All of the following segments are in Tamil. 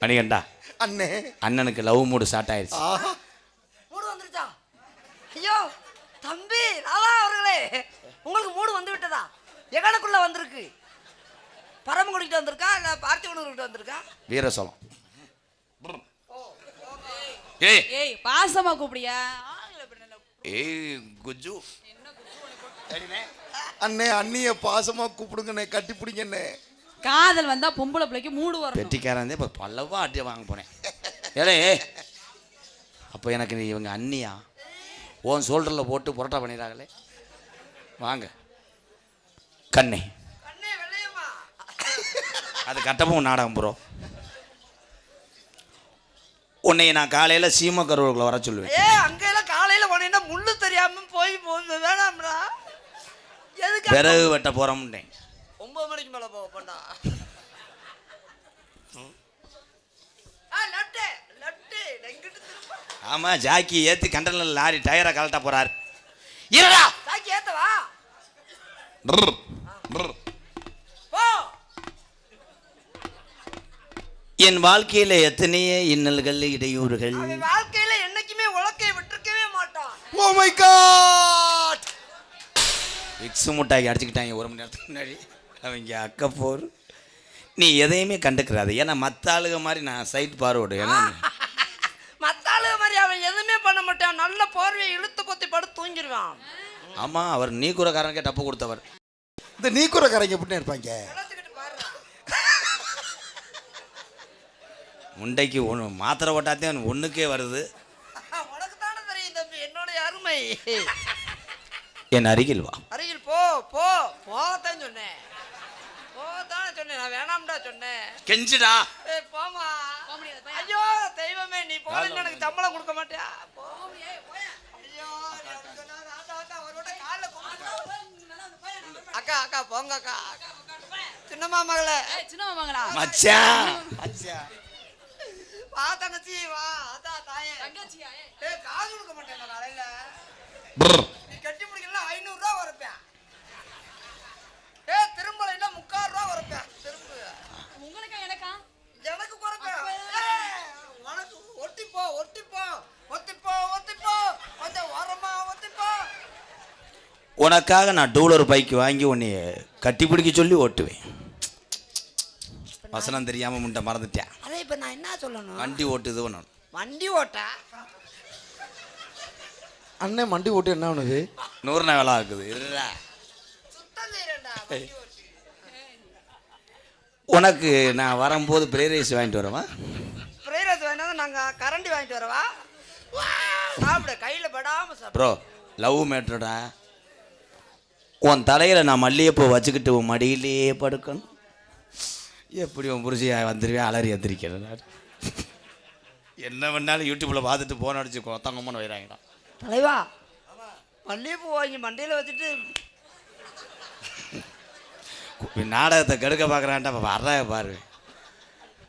மணிகண்டா? அண்ணே. அண்ணனுக்கு லவ் மூடு ஸ்டார்ட் ஆயிடுச்சு ஆஹா. மூடு வந்துருச்சா? ஐயோ தம்பி ராதா அவர்களே உங்களுக்கு மூடு வந்து விட்டதா? எகனுக்குள்ள வந்திருக்கு. பரமக்குடிக்கிட்ட வந்திருக்கா இல்ல பார்த்திவனூர்கிட்ட வந்திருக்கா? வீரசோளம் ஏய். ஏய் பாசமா கூப்பிடியா? ஏய் குஜு. அண்ணே அண்ணிய பாசமா கூப்பிடுங்கண்ணே கட்டி பிடிங்கண்ணே. காதல் வந்தா பொம்பளை பிள்ளைக்கு மூடு வரணும். பெட்டிக்காரன் இப்போ பல்லவா அட்டி வாங்க போனேன் ஏலே அப்போ எனக்கு நீ இவங்க அண்ணியா? உன் ஷோல்டரில் போட்டு புரோட்டா பண்ணிடுறாங்களே. வாங்க. கண்ணே. கண்ணே வெள்ளையம்மா அது கட்டமும் நாடகம் ப்ரோ உன்னை நான் காலையில் சீமக்கருவுக்குள்ள வர சொல்லுவேன். ஏ அங்கெல்லாம் காலையில போனீங்கன்னா முள்ளு தெரியாம போய் போய் வேணாம்டா. எதுக்கு விறகு வெட்ட மணிக்கு மேல போக பண்ணா. ஆ லட்டு லட்டு எங்கிட்டு திரும்ப. ஆமாம் ஜாக்கி ஏற்றி கண்டனில் லாரி டயரை கலட்ட போகிறார் இருடா! தாக்கி ஏத்தவா? என் வாழ்க்கையில் எத்தனையோ இன்னல்கள் இடையூறுகள். வாழ்க்கையில என்னைக்குமே உலக்கை விட்டுருக்கவே மாட்டான். ஓ மை காட் விக்ஸு முட்டாக்கி அடிச்சுக்கிட்டாங்க ஒரு மணி நேரத்துக்கு முன்னாடி. அவங்க அக்க போர். நீ எதையுமே கண்டுக்கிறாது. ஏன்னா மற்ற ஆளுக மாதிரி நான் சைட் பார்வோடு ஏன்னா மத்த ஆளு மாதிரி அவன் எதுவுமே பண்ண மாட்டான். நல்ல போர்வையை இழுத்து பொத்தி படுத்து தூங்கிடுவான். ஆமாம் அவர் நீ கூறக்காரனுக்கே டப்பு கொடுத்தவர். இந்த நீக்குறக்காரங்க எப்படின்னு இருப்பாங்க? முண்டைக்கு ஒன்று மாத்திரை ஓட்டாத்தே ஒன்றுக்கே வருது. உனக்கு தானே தெரியும் தம்பி என்னுடைய அருமை. என் அருகில் வா. அருகில் போ போ போத்தான் சொன்னேன். போத்தானே சொன்னேன் நான் வேணாம்டா சொன்னேன். கெஞ்சுடா. ஏய் போமா போக முடியாது, போயா. ஐயோ தெய்வமே நீ போனீங்கன்னா எனக்கு சம்பளம் கொடுக்க மாட்டியா? போ. ஐயோ நீ அப்படி சொன்னாத. ஆத்தா, ஆத்தா, ஒரு வட்டம் கால்ல கும்பிட்டு. அக்கா அக்கா போங்க அக்கா. சின்னம்மா மகளே ஏய், சின்ன மாமாங்களா? மச்சான் வா தங்கச்சி வா. அதா தாயே. தங்கச்சியா காசு கொடுக்க மாட்டேன் நான் காலையில. நீ கட்டி முடிக்கலாம் ஐநூறுரூவா வரப்பேன் ஏய் திரும்பலைன்னா முக்கால் ரூபா வரப்பேன் திரும்ப உங்களுக்கா எனக்கா எனக்கு குறைப்பேன் ஏய், உனக்கு ஒட்டிப்போ ஒட்டிப்போ ஒத்திப்போ ஒத்திப்போ கொஞ்சம் வரமா ஒத்திப்போ உனக்காக நான் டூலர் பைக் வாங்கி உன்னை கட்டி பிடிக்க சொல்லி ஓட்டுவேன். வசனம் தெரியாமல் முண்டை மறந்துட்டேன். அதே இப்போ நான் என்ன சொல்லணும்? வண்டி ஓட்டுது நான் வண்டி ஓட்ட? அண்ணன் மண்டி ஓட்டு என்ன பண்ணுது நூறு நாள் வேலை ஆகுது? வண்டி உனக்கு நான் வரும்போது ப்ரே ரைஸ் வாங்கிட்டு வரவா? ஃப்ரைட் வேணாலும் நாங்கள் கரண்டி வாங்கிட்டு வரவா? சாப்பிட கையில் படாம சாப்பிடு. ப்ரோ லவ் மேட்ருடா. உன் தலையில் நான் மல்லிகைப்பூ வச்சுக்கிட்டு உன் மடியிலேயே படுக்கணும். எப்படி உன் புருஷியா வந்துருவேன்? அலறி எந்திரிக்கிறேன் என்ன பண்ணாலும் யூடியூப்பில் பார்த்துட்டு போன் அடிச்சு கொத்தங்கம்மன்னு வைறாங்கடா தலைவா மல்லிகைப்பூ வாங்கி மண்டையில் வச்சுட்டு. நாடகத்தை கெடுக்க பார்க்குறான்டா வர்ற பாரு.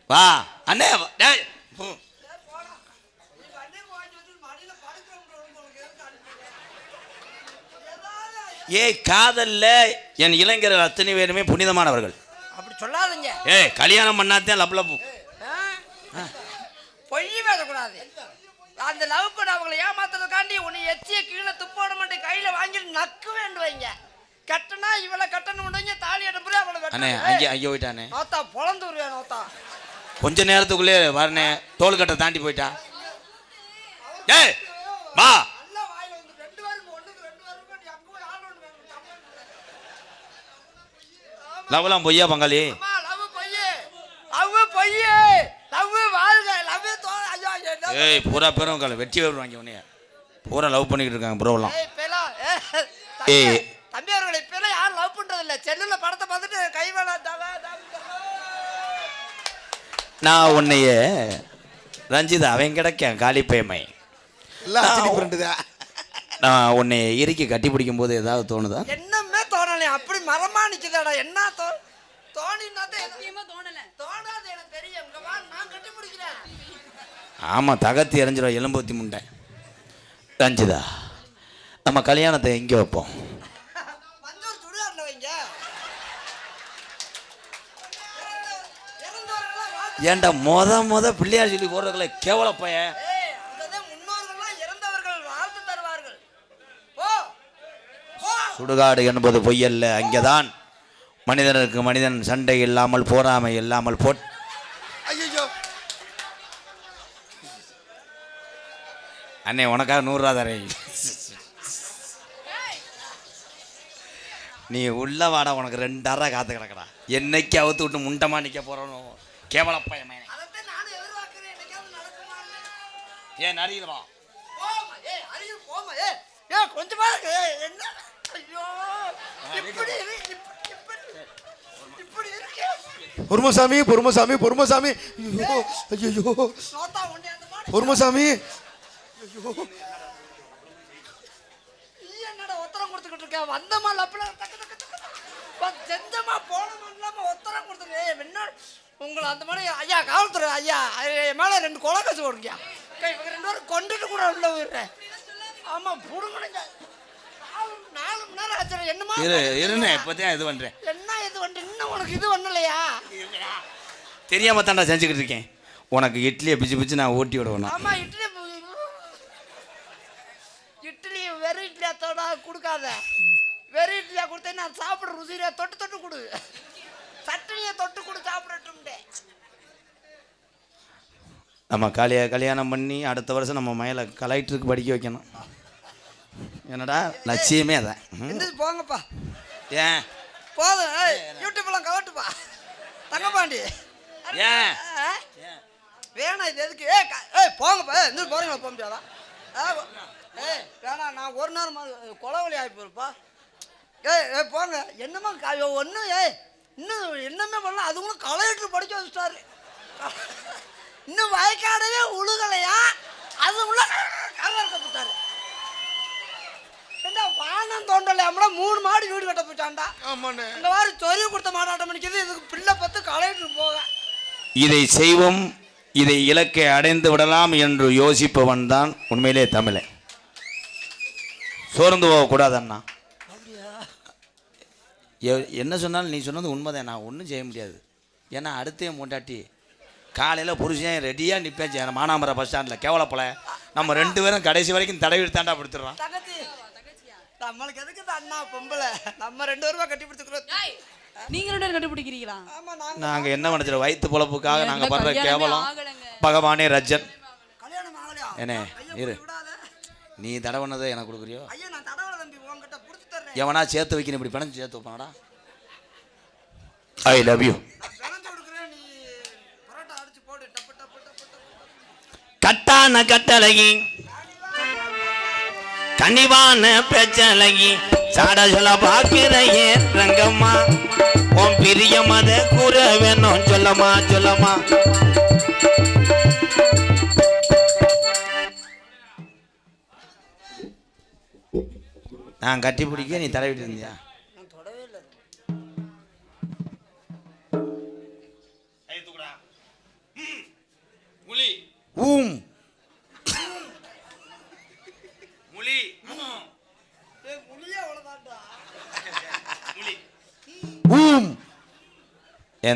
வா அண்ணே. டேய் ஏய் காதல்ல என் இளைஞர்கள் அத்தனை பேருமே புனிதமானவர்கள். அப்படி சொல்லாதீங்க. ஏய் கல்யாணம் பண்ணாதே லப் லப் ஆ? பொய் பேசக்கூடாது. அந்த லவ் பண்ண அவங்களை ஏமாத்துறதுக்காண்டி உன்னை எச்சிய கீழே துப்போட மட்டும் கையில வாங்கிட்டு நக்கு வேண்டும் வைங்க. கட்டனா இவளை கட்டணும் முடிஞ்ச தாலி எடுப்புறே அவளை அண்ணே அங்கே அங்கே போயிட்டானே. நோத்தா பொழந்து வருவேன் நோத்தா. கொஞ்ச நேரத்துக்குள்ளே வரனே தோள்கட்டை தாண்டி போயிட்டா. ஏய் வா நல்லா வாயில வந்து ரெண்டு பேரும் ஒண்ணுக்கு ரெண்டு பேரும் நீ அங்க போய் ஆள் ஒண்ணு வேணும் லவ்லாம் பொய்யா பங்காளி? அம்மா லவ் பொய்யே. லவ் பொய்யே. லவ் வாழ்க. லவ் தோ ஐயோ என்ன ஏய் பூரா பேரும் கால வெட்டி வருவாங்க உன்னைய. பூரா லவ் பண்ணிக்கிட்டு இருக்காங்க ப்ரோலாம் ஏய் தம்பி அவர்களை இப்பெல்லாம் யாரும் லவ் பண்றது இல்ல செல்லுல படத்தை பார்த்துட்டு கை நான் உன்னைய ரஞ்சிதா அவன் கிடைக்க காலிப்பேமை நான் உன்னை இறுக்கி கட்டி பிடிக்கும் போது ஏதாவது தோணுதா? மரமா நிக்குதாடா என்ன தோ தோணினா சத்தியமா தோணல. தோணாது எனக்கு தெரியும். இங்க வா நான் கட்டி பிடிக்கிறேன் ஆமாம் தகத்தி எறிஞ்சிடும் எலும்பூத்தி முண்டை. ரஞ்சிதா நம்ம கல்யாணத்தை எங்கே வைப்போம்? ஏன்டா மொத மொத பிள்ளையார் சொல்லி போடுறதுல கேவல பையன்? சுடுகாடு என்பது பொய்யல்ல அங்கேதான். மனிதனுக்கு மனிதன் சண்டை இல்லாமல் போராமை இல்லாமல் போட் ஐயோ அண்ணே உனக்காக நூறுரூவா தரேன். நீ உள்ள வாடா உனக்கு ரெண்டாயிரம் காத்து கிடக்கடா. என்னைக்கு அவுத்து விட்டு முண்டமா நிக்க போறோம் கேவல பையன் அதைத்தான் நானும் எதிர்பார்க்கிறேன். என்னைக்காவது நடக்குமான்னு. ஏன் நடிகர் வா. போமா ஏய் அருகில் போமா ஏய். ஏய் கொஞ்சம் என்ன? ஐயோ இப்படி இரு, இப்படி இப்படி இப்படி இருக்கே பொறுமசாமி பொறுமசாமி பொறுமசாமி. ஐயோ ஐயோ நோத்தா உன்னை அந்த மாதிரி பொறுமசாமி. உங்களை அந்த மாதிரி ஐயா காவல்துறை ஐயா ஐயா, என் மேல ரெண்டு கொலை கசு போடுங்க இவங்க ரெண்டு பேரும் கொண்டுட்டு கூட உள்ள போயிடுறேன் புடுங்கணுங்க நாலு நாலு மணி நேரம் ஆச்சு என்னமா இரு இருண்ணே இப்போதான் இது பண்றேன். இது உனக்கு இது பண்ணலையா தெரியாம தான்டா செஞ்சுக்கிட்டு இருக்கேன். உனக்கு இட்லியை பிச்சு பிச்சு நான் ஊட்டி விடுவேன்? ஆமா இட்லி இட்லி வெறும் இட்லியாத்தோட கொடுக்காத. வெறும் இட்லியா கொடுத்தேன் நான் சாப்பிட ருசியா தொட்டு தொட்டு கொடு. சட்னியை தொட்டு கொடு சாப்பிடட்டும்டே. நம்ம கல்யா கல்யாணம் பண்ணி அடுத்த வருஷம் நம்ம மயில கலெக்டருக்கு படிக்க வைக்கணும். என்னடா? லட்சியமே அதான். போங்கப்பா. ஏன்? போதும் யூடியூப்லாம் கலட்டுப்பா. தங்கப்பாண்டி. ஏன்? வேணாம் இது எதுக்கு? ஏய் க- ஏய் போங்கப்பா எந்திரிச்சு போறீங்களா? போக முடியாதா? ஏய் வேணாம் நான் ஒரு நேரம் கொலவழி ஆகி போயிருப்பா. ஏய் ஏய் போங்க. என்னம்மா ஒன்றும் ஏய் இன்னும் என்னமே பண்ணல அதுங்களும் கலெக்டர் படிக்க வச்சுட்டாரு. இன்னும் வயக்காடவே உழுகலையா? அது உள்ள கலர்க்கப்பட்டாரு ஏண்டா தோண்டலையாமடா மூணு மாடு வீடு கட்ட போயிட்டான்டா. ஆமாண்ணே. இந்த மாதிரி சொறி கொடுத்த மாட்டாட்டம் பண்ணிக்கிறது இதுக்கு பிள்ளை பத்து கலெக்டர் போக. இதை செய்வோம் இதை இலக்கை அடைந்து விடலாம் என்று யோசிப்பவன் தான் உண்மையிலே தமிழன். சோர்ந்து போகக்கூடாது அண்ணா எ- என்ன சொன்னாலும் நீ சொன்னது உண்மைதான். நான் ஒன்றும் செய்ய முடியாது. ஏன்னா அடுத்தே மூண்டாட்டி காலையில் புருஷன் ரெடியாக நிற்பேன் மானாமர பஸ் ஸ்டாண்டில் கேவலப்பல. நம்ம ரெண்டு பேரும் கடைசி வரைக்கும் தடவி தாண்டா படுத்துடுறோம் தங்கச்சி நம்மளுக்கு எதுக்கு இந்த அண்ணா பொம்பளை? நம்ம ரெண்டு பேருமா கட்டி பிடிச்சுக்கிறோம் ஏய், நீங்க ரெண்டு பேரும் கண்டுபிடிக்கிறீங்களா? ஆமா நாங்க நாங்கள் என்ன நினச்சிடும் வயிற்று பொழப்புக்காக படுற கல்யாணமே கேவலம். பகவானே ரஜன். கல்யாணம் ஆகலையா? என்ன இரு. நீ தடவுனதை எனக்கு கொடுக்குறியோ? ஐயா நான் தடவல தம்பி உன்கிட்ட புடிச்சு தர்றேன். எவனா சேர்த்து வைக்கணும் இப்படி பிணைஞ்சு சேர்த்து வைப்பானடா? ஐ லவ் யூ நான் பிணைஞ்சு கனிவான பேச்சழகி சாட சொல்ல பாக்குறையே ரங்கம்மா. உன் பிரிய மத கூற வேணும். சொல்லமா சொல்லமா நான் கட்டி பிடிக்க நீ தலைவிட்டு இருந்தியா?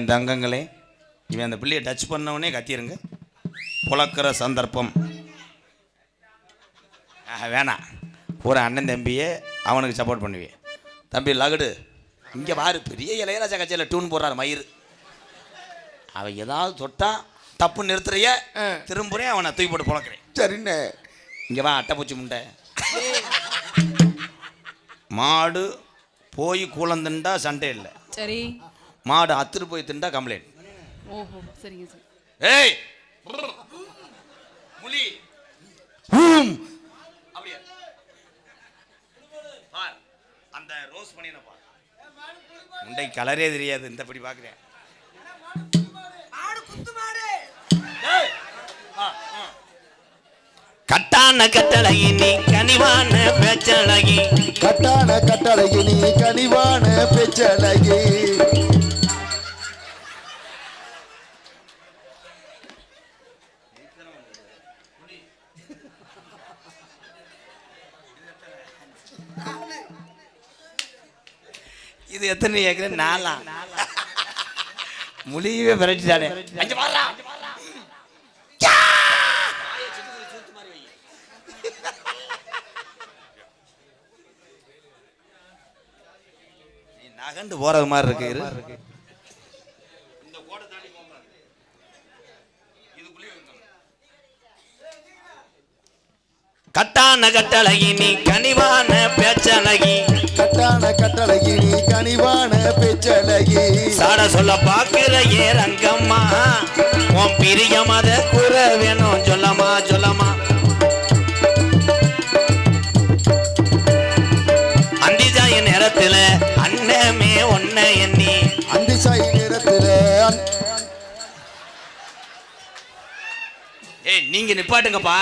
என் தங்கங்களே இவன் அந்த பிள்ளையை டச் பண்ணவனே கத்திருங்க. புழக்கிற சந்தர்ப்பம். ஆஹா, வேணாம். ஒரு அண்ணன் தம்பியே அவனுக்கு சப்போர்ட் பண்ணுவேன் தம்பி லகுடு இங்கே பாரு பெரிய இளையராஜா கட்சியில் டியூன் போடுறாரு மயிர் அவன் ஏதாவது தொட்டா தப்பு நிறுத்துறைய திரும்புறேன் அவனை தூக்கி போட்டு புழக்கிறேன் சரிண்ணே. இங்கே வா அட்டைப்பூச்சி முண்டை. மாடு போய் கூலந்துண்டா சண்டை இல்லை. சரி. மாடு அத்துரு போய் திண்டா கம்ப்ளைண்ட். ஓஹோ சரிங்க சரி. ஏய்! முலி ஊம் அப்படியே. பார் அந்த ரோஸ் பண்ணின பார். முண்டை கலரே தெரியாது இந்த படி பார்க்குறேன் மாடு குத்து மாடு. கட்டான கட்டழகி நீ கனிவான பேச்சழகி கட்டான கட்டழகி நீ கனிவான பெச்சழகி இது எத்தனை ஏக்கர் நாலா. முழியவே விரட்டிட்டானே. அஞ்சு மாறா. நகண்டு போறது மாதிரி இருக்கு கட்டான கட்டழகி நீ கனிவான பேச்சழகி. கட்டழகி நீ கனிவான பேச்சழகி. சாட சொல்ல பாக்குற ஏ ரங்கம்மா உன் பிரியம் அத கூற வேணும் சொல்லமா. சொல்லமா அந்திஜாய நேரத்துல அண்ணமே ஒன்ன எண்ணி. அந்தி சாய் நேரத்துல ஏய் நீங்க நிப்பாட்டுங்கப்பா.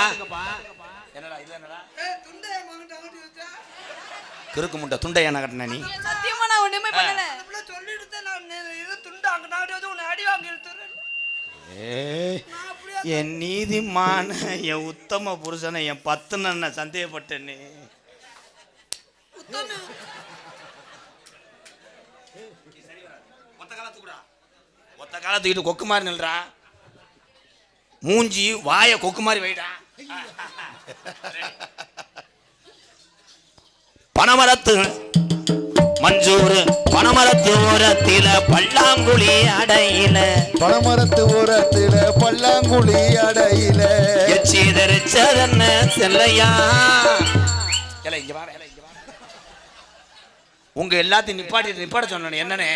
கிறுக்கு முட்டை துண்டை என்ன கட்டின நீ. சத்தியமா நான் ஒண்ணுமே பண்ணல. சொல்லிட்டு தான் நான் நே- இது துண்டு அங்க நாடி வந்து உன்னை அடி வாங்கி என் நீதிமான என் உத்தம புருஷனை என் பத்து நான் சந்தேகப்பட்டேனே ஒத்த காலத்துக்கிட்டு கொக்கு மாதிரி நில்றா. மூஞ்சி வாய கொக்கு மாதிரி வைடா. பனமரத்து மஞ்சூர் பனமரத்து ஓரத்தில பல்லாங்குழி அடையில. பனமரத்து ஓரத்துல பல்லாங்குழி அடையில. எச்சீதரிச்சதென்ன செல்லையா. உங்க எல்லாத்தையும் நிப்பாட்டி நிப்பாட்ட சொன்னேன் என்னனே?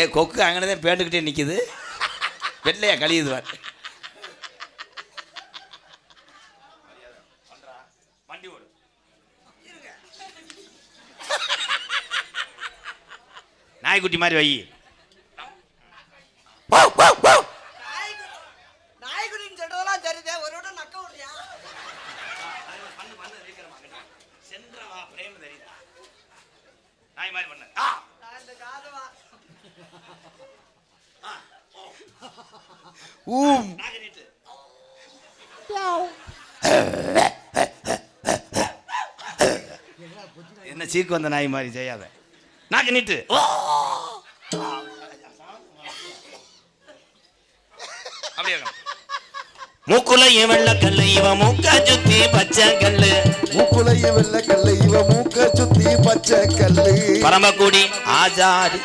ஏ கொக்கு அங்கனதான் பேட்டுக்கிட்டே நிக்குது. வெள்ளையா கழியுது பாரு வண்டி ஓடு நாய்க்குட்டி மாதிரி வை நாய்க்குட்டின்னு சொல்றதெல்லாம் சரிதே ஒரு விடம் நக்க விடுறியா நாய் மாதிரி பண்ணு இந்த காதுவா ஊம். என்ன சீக்கு வந்த நாய் மாதிரி செய்யாத நாக்கு நீட்டு அப்படியே. மூக்குல இவன் வெள்ளக்கல்லு இவன் மூக்கா சுத்தி பச்சை கல்லு. மூக்குலைய வெள்ளக்கல்லு இவ மூக்க சுத்தி பச்சை கல்லு. பரமக்குடி ஆஜாடி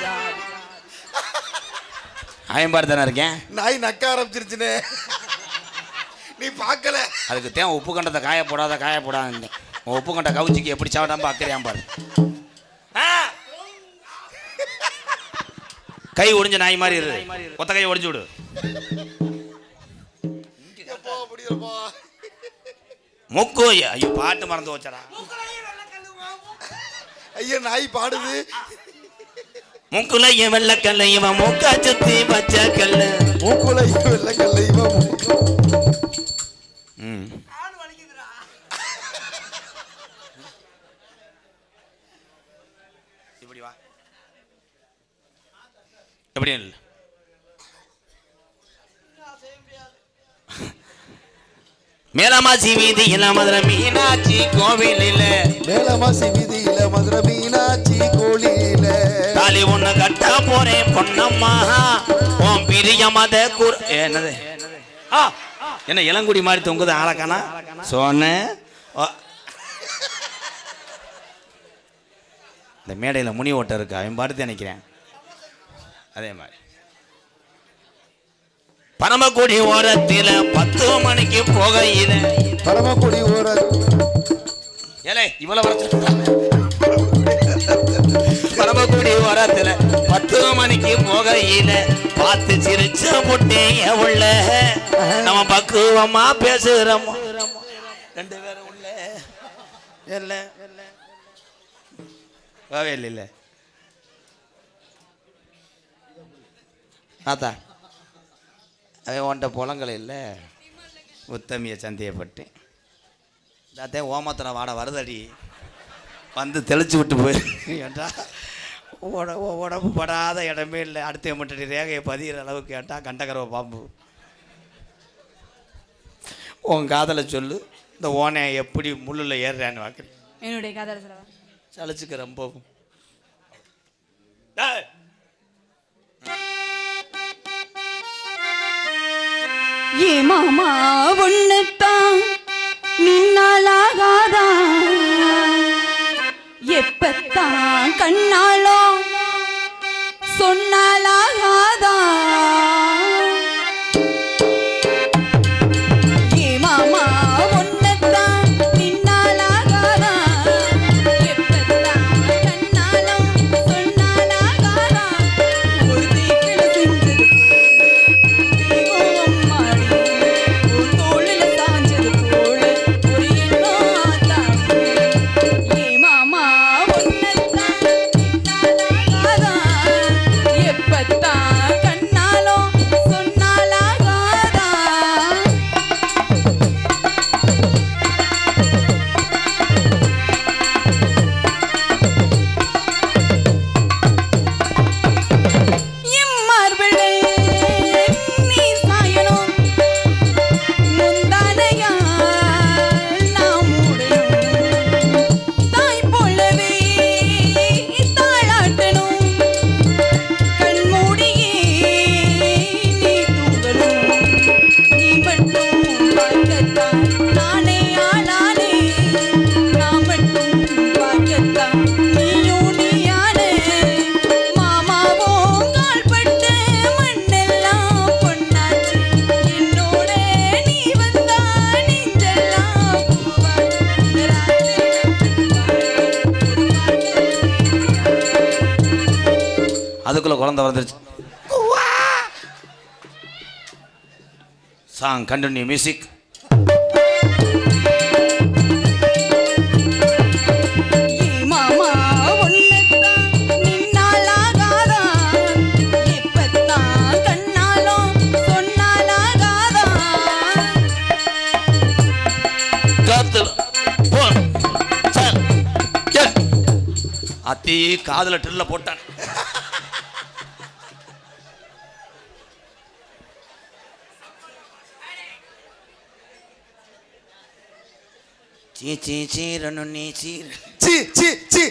ஐயம்பாடு தானே இருக்கேன்? நாய் நக்க ஆரம்பிச்சிருச்சுனே. நீ பார்க்கல. அதுக்கு தேன் உப்பு கண்டத்தை காய போடாத காய போடாத உப்பு கண்ட கவுச்சிக்கு எப்படி சாப்பிடாம அக்கறையாம் பாரு ஆ! கை ஒடிஞ்ச நாய் மாதிரி இரு. ஒத்த கையை ஒடிஞ்சு விடு. மூக்கு ஐயோ பாட்டு மறந்து வச்சடா ஐயா நாய் பாடுது. மூக்குல என் வெள்ளக்கல்ல இவன் மூக்கா சுத்தி பச்சை கல்லு. மூக்குலைய வெள்ளக்கல்லு இவ மூக்க ம் ஆள் வலிக்குதுடா இப்படி வா எப்படி இல்லை. மேலமாசி வீதி இளமதுரை மீனாட்சி கோவிலில். மேலமாசி வீதியில மதுரை மீனாட்சி கோழியில தாலி ஒண்ணு கட்ட போறேன் பொன்னம்மா. உன் பிரிய மத குர் என்னது? ஆ, என்ன இளங்குடி மாதிரி தொங்குது ஆளக்கானா சொன்னேன் ஓ. இந்த மேடையில் முனி ஓட்டம் இருக்கு அவன் பாட்டு நினைக்கிறேன். அதே மாதிரி. பரமக்குடி ஓரத்தில் பத்து மணிக்கு போகையில. பரமக்குடி ஓர ஏலே இவ்வளவு பரமக்குடி ஓரத்துல பத்து மணிக்கு போகையில பார்த்து சிரிச்ச முட்டே உள்ள. நம்ம பக்குவமா பேசுறோம். ரெண்டு பேரும் உள்ள. இல்ல இல்லை தாத்தா அவன் உன்ட்ட புலங்கள் இல்லை. உத்தமிய சந்தேகப்பட்டு தாத்தே ஓமத்தில் வாட வருதடி. வந்து தெளிச்சு விட்டு போயிரு ஏன்டா உட உ- உடம்பு படாத இடமே இல்லை. அடுத்த மட்டும் ரேகையை பதிகிற அளவுக்கு கேட்டா கண்டகரவ பாம்பு? உன் காதலை சொல்லு. இந்த ஓனை எப்படி முள்ளில் ஏறுறான்னு பார்க்குறேன். என்னுடைய காதல செலவா சளிச்சுக்க ரொம்பவும். ஏ மாமா ஒன்னுத்தான் நின்னாலாகாதா எப்பத்தான் கண்ணால அதுக்குள்ளே குழந்தை வந்துருச்சு சாங் கண்டினியூ மியூசிக் அத்தி காதில் ட்ரில்ல போட்டான் சீ சீ சீரனு நீ சீர் சீ சீ சீ.